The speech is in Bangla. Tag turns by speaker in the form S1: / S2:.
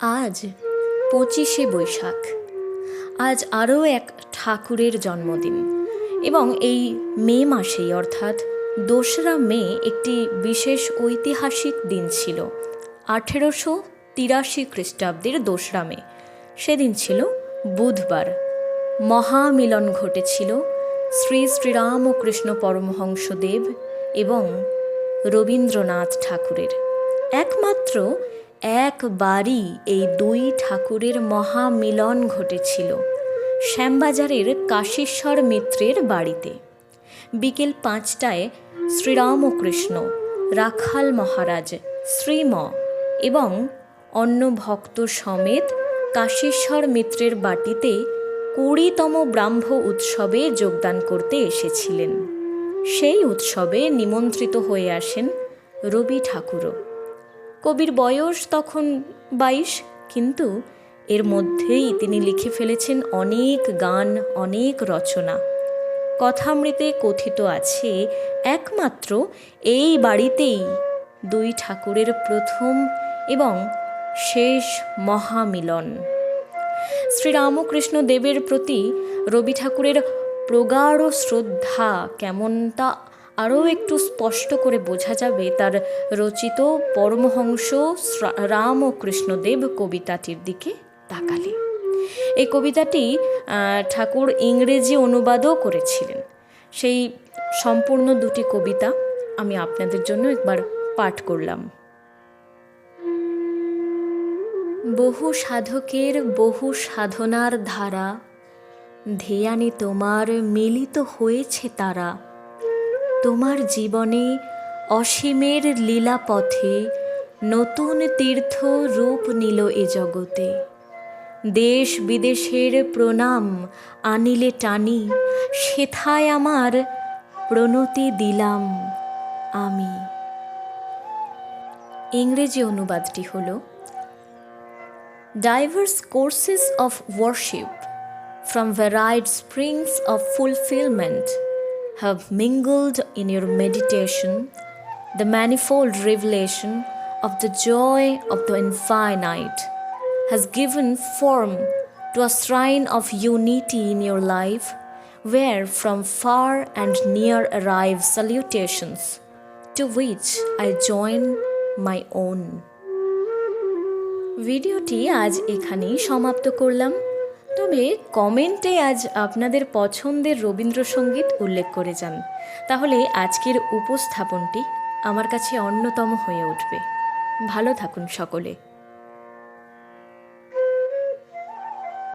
S1: আজ পঁচিশে বৈশাখ। আজ আরও এক ঠাকুরের জন্মদিন এবং এই মে মাসেই অর্থাৎ দোসরা মে একটি বিশেষ ঐতিহাসিক দিন ছিল। আঠেরোশো তিরাশি খ্রিস্টাব্দের দোসরা মে। সেদিন ছিল বুধবার। মহামিলন ঘটেছিল। শ্রী শ্রীরামকৃষ্ণ পরমহংসদেব এবং রবীন্দ্রনাথ ঠাকুরের। একমাত্র একবারই এই দুই ঠাকুরের মহামিলন ঘটেছিল শ্যামবাজারের কাশীশ্বর মিত্রের বাড়িতে। বিকেল পাঁচটায় শ্রীরামকৃষ্ণ, রাখাল মহারাজ শ্রীম এবং অন্য ভক্ত সমেত কাশীশ্বর মিত্রের বাটিতে কুড়িতম ব্রাহ্ম উৎসবে যোগদান করতে এসেছিলেন। সেই উৎসবে নিমন্ত্রিত হয়ে আসেন রবি ঠাকুরও। কবির বয়স তখন বাইশ, কিন্তু এর মধ্যেই তিনি লিখে ফেলেছেন অনেক গান, অনেক রচনা। কথামৃতে কথিত আছে, একমাত্র এই বাড়িতেই দুই ঠাকুরের প্রথম এবং শেষ মহামিলন। শ্রীরামকৃষ্ণ দেবের প্রতি রবি ঠাকুরের প্রগাঢ় শ্রদ্ধা কেমন তা আরও একটু স্পষ্ট করে বোঝা যাবে তার রচিত পরমহংস রাম ও কৃষ্ণদেব কবিতাটির দিকে তাকালে। এই কবিতাটি ঠাকুর ইংরেজি অনুবাদও করেছিলেন। সেই সম্পূর্ণ দুটি কবিতা আমি আপনাদের জন্য একবার পাঠ করলাম। বহু সাধকের বহু সাধনার ধারা ধ্যানে তোমার মিলিত হয়েছে তারা। তোমার জীবনে অসীমের লীলা পথে নতুন তীর্থ রূপ নিল এ জগতে। দেশ বিদেশের প্রণাম আনিলে টানি, সেথায় আমার প্রণতি দিলাম আমি। ইংরেজি অনুবাদটি হলো, diverse courses of worship from varied springs of fulfillment have mingled in your meditation the manifold revelation of the joy of the infinite has given form to a shrine of unity in your life where from far and near arrive salutations to which i join my own ভিডিওটি আজ এখানেই সমাপ্ত করলাম তবে কমেন্টে আজ আপনাদের পছন্দের রবীন্দ্রসঙ্গীত উল্লেখ করে যান। তাহলে আজকের উপস্থাপনটি আমার কাছে অন্যতম হয়ে উঠবে। ভালো থাকুন সকলে।